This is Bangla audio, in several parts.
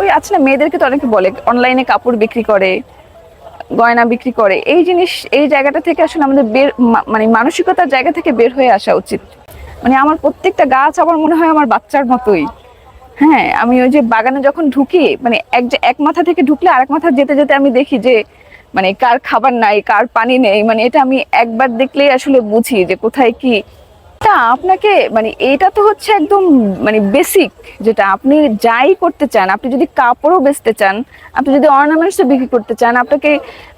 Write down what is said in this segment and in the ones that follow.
ওই আছে না, মেয়েদেরকে তো অনেকে বলে অনলাইনে কাপড় বিক্রি করে, গয়না বিক্রি করে। এই জিনিস, এই জায়গাটা থেকে আসলে আমাদের বের মানে মানসিকতার জায়গা থেকে বের হয়ে আসা উচিত। মানে আমার প্রত্যেকটা গাছ আমার মনে হয় আমার বাচ্চার মতোই। হ্যাঁ আমি ওই যে বাগানে যখন ঢুকি মানে এক যে, এক মাথা থেকে ঢুকলে আরেক মাথা যেতে যেতে আমি দেখি যে মানে কার খাবার নাই, কার পানি নেই মানে এটা আমি একবার দেখলেই আসলে বুঝি যে কোথায় কি তা আপনাকে মানে এটা তো হচ্ছে একদম মানে বেসিক যেটা আপনি যাই করতে চান, আপনি যদি কাপড়ও বেচতে চান, আপনি যদি অর্নামেন্টসও বিক্রি করতে চান, আপনাকে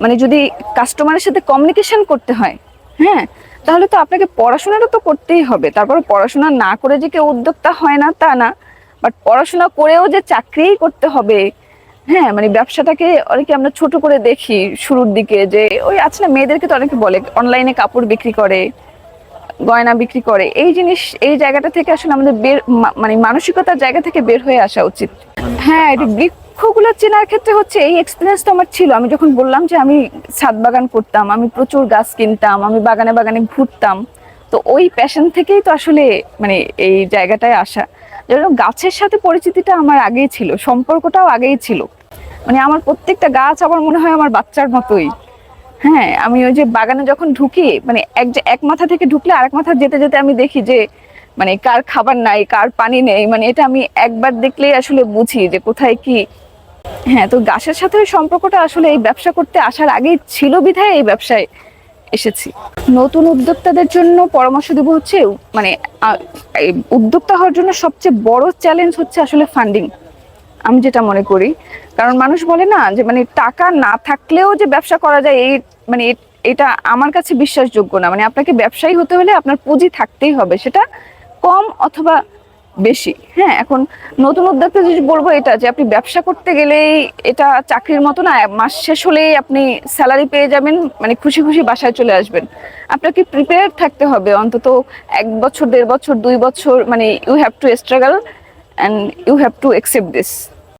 মানে যদি কাস্টমারের সাথে কমিউনিকেশন করতে হয় হ্যাঁ তাহলে তো আপনাকে পড়াশোনাটা তো করতেই হবে। তারপর পড়াশোনা না করে যে কেউ উদ্যোক্তা হয় না, তা না। বাট পড়াশোনা করেও যে চাকরিই করতে হবে হ্যাঁ মানে ব্যবসাটাকে অনেকে আমরা ছোট করে দেখি শুরুর দিকে যে, ওই আছে না, মেয়েদেরকে তো অনেকে বলে অনলাইনে কাপড় বিক্রি করে। গয়না বিক্রি করে। এই জিনিস, এই জায়গাটা থেকে আসলে আমাদের বের মানে মানসিকতার জায়গা থেকে বের হয়ে আসা উচিত। হ্যাঁ এটা বৃক্ষগুলো চেনার ক্ষেত্রে হচ্ছে এই এক্সপিরিয়েন্স তো আমার ছিল। আমি যখন বললাম যে আমি ছাদ বাগান করতাম, আমি প্রচুর গাছ কিনতাম, আমি বাগানে বাগানে ঘুরতাম, তো ওই প্যাশন থেকেই তো আসলে মানে এই জায়গাটায় আসা। যেন গাছের সাথে পরিচিতিটা আমার আগেই ছিল, সম্পর্কটাও আগেই ছিল। মানে আমার প্রত্যেকটা গাছ আমার মনে হয় আমার বাচ্চার মতোই। হ্যাঁ আমি ওই যে বাগানে যখন ঢুকি মানে এক যে এক মাথা থেকে ঢুকলে আরেক মাথা যেতে যেতে আমি দেখি যে মানে কার খাবার নাই, কার পানি নেই মানে এটা আমি একবার দেখলেই আসলে বুঝি যে কোথায় কি। হ্যাঁ তো গাছের সাথে ওই সম্পর্কটা আসলে এই ব্যবসা করতে আসার আগেই ছিল বিধায় এই ব্যবসায় এসেছি। নতুন উদ্যোক্তাদের জন্য পরামর্শ দেবো হচ্ছে মানে উদ্যোক্তা হওয়ার জন্য সবচেয়ে বড় চ্যালেঞ্জ হচ্ছে আসলে ফান্ডিং আমি যেটা মনে করি, কারণ মানুষ বলে না যে মানে টাকা না থাকলেও যে ব্যবসা করা যায়, এই মানে এটা আমার কাছে বিশ্বাসযোগ্য না। মানে আপনাকে ব্যবসায়ী হতে হলে আপনার পুঁজি থাকতেই হবে, সেটা কম অথবা বেশি। হ্যাঁ এখন নতুন উদ্যোক্তা যদি বলব এটা, যে আপনি ব্যবসা করতে গেলেই এটা চাকরির মতো না, মাস শেষ হলেই আপনি স্যালারি পেয়ে যাবেন মানে খুশি খুশি বাসায় চলে আসবেন। আপনাকে প্রিপেয়ার থাকতে হবে, অন্তত এক বছর, দেড় বছর, দুই বছর মানে you have to struggle and you have to accept this